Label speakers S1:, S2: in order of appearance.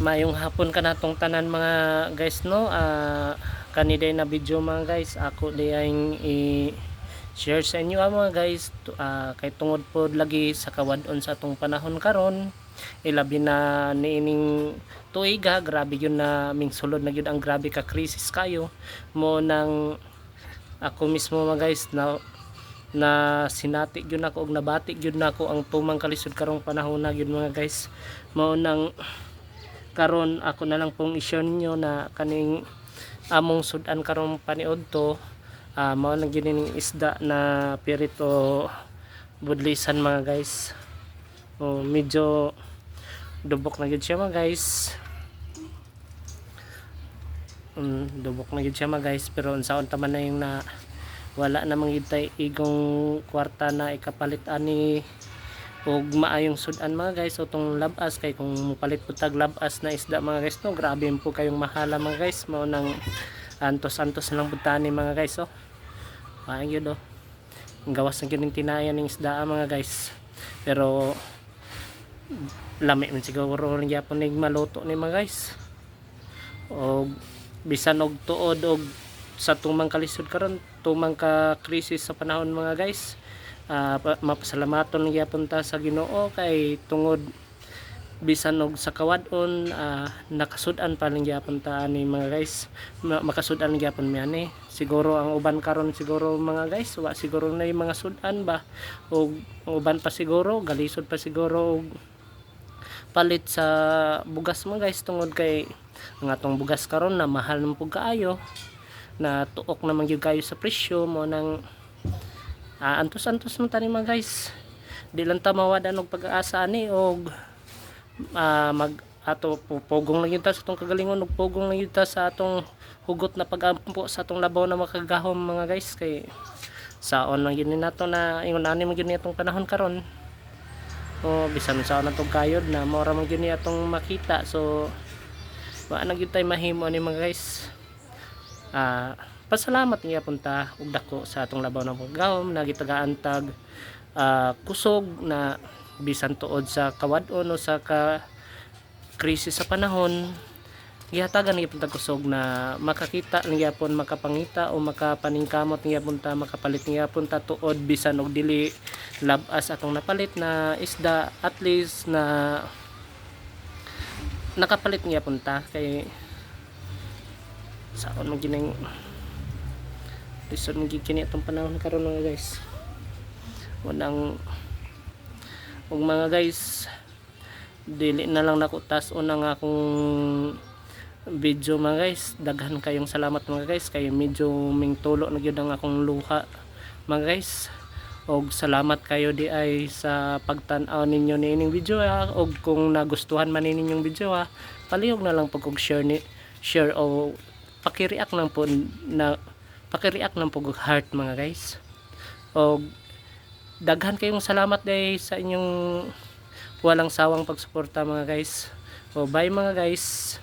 S1: Mayong hapon ka natong tanan mga guys no. Ah kaniday na video mga guys. Ako ay i share sa inyo ah, mga guys. Ah, kay tungod pod lagi sa kawadon sa atong panahon karon ilabi na niining tuiga grabe yun na ming sulod na yun. Ang grabe ka krisis kayo. Mo nang ako mismo mga guys na na sinati yun ako og nabati yun nako ang tumang kalisod karong panahon na yun mga guys. Mo nang karon ako na lang pong i-share ninyo na kaning among sudan karong paniod to ah mao lang yung isda na pirit o budlisan mga guys. O medyo dubok na yun siya mga guys. Um, dubok na yun siya mga guys pero unsaon taman na yung na wala na mangyitay igong kwarta na ikapalit ani og maayong sudan mga guys. So tong labas kay kung palit po tag labas na isda mga guys no grabe po kayong mahala mga guys. Mao nang antos-antos lang butani mga guys oh. Paang yun oh. Ang gawas na yun tinayan ng isda mga guys. Pero lami man siguro rin yapon ning maluto ni mga guys. O bisan og tuod og sa tumang kalisod karon tumang ka krisis sa panahon mga guys Ah, pa- mapasalamaton gyapon ta sa Ginoo kay tungod bisan og sa kawadon ah, nakasud-an pa lang gyapon ta ani mga guys. Ma- makasud-an gyapon mi ani. Siguro ang uban karon siguro mga guys wa siguro na yung mga sudan ba? Og uban pa siguro galisod pa siguro og palit sa bugas mga guys tungod kay ang atong bugas karon na mahal ng pug kaayo. Na tuok naman gyud kayo sa presyo mo nang ah, antos-antos man tani mga guys. Di lang ta mawadan og pag-asa ani og ah, mag ato pu- pugong lang yun sa atong kagalingon og pugong lang yun sa atong hugot na pag-ampo sa atong labaw na makagahom mga guys. Kay saon lang yun nato na ingon ani man yun atong panahon karon. O bisan sa na tong kayod na mora man yun atong makita. So wa na gyud tay mahimo ni mga guys. Ah pasalamat niya punta og dako sa atong labaw ng paggahom na gitagaan tag ah, kusog na bisan tuod sa kawadon o sa ka krisis sa panahon. Gihatagan ni punta kusog na makakita ni yapon makapangita o makapaningkamot ni yapon ta makapalit ni yapon ta tuod bisan og dili labas atong napalit na isda at least na nakapalit ni yapon ta kay saon mo gining Lisod mo kini itong panahon karon mga guys. Unang ug mga guys dili na lang nako tas unang akong video mga guys. Daghan kayong salamat mga guys kay medyo ming tulo na gyud ang akong luha mga guys. Og salamat kayo di ay sa pagtan-aw ninyo ni ining video ha. Og kung nagustuhan man ninyong video ha palihog na lang pag og share ni share o paki-react lang po na paki-react lang po heart mga guys. Og daghan kayong salamat day sa inyong walang sawang pagsuporta mga guys. O bye mga guys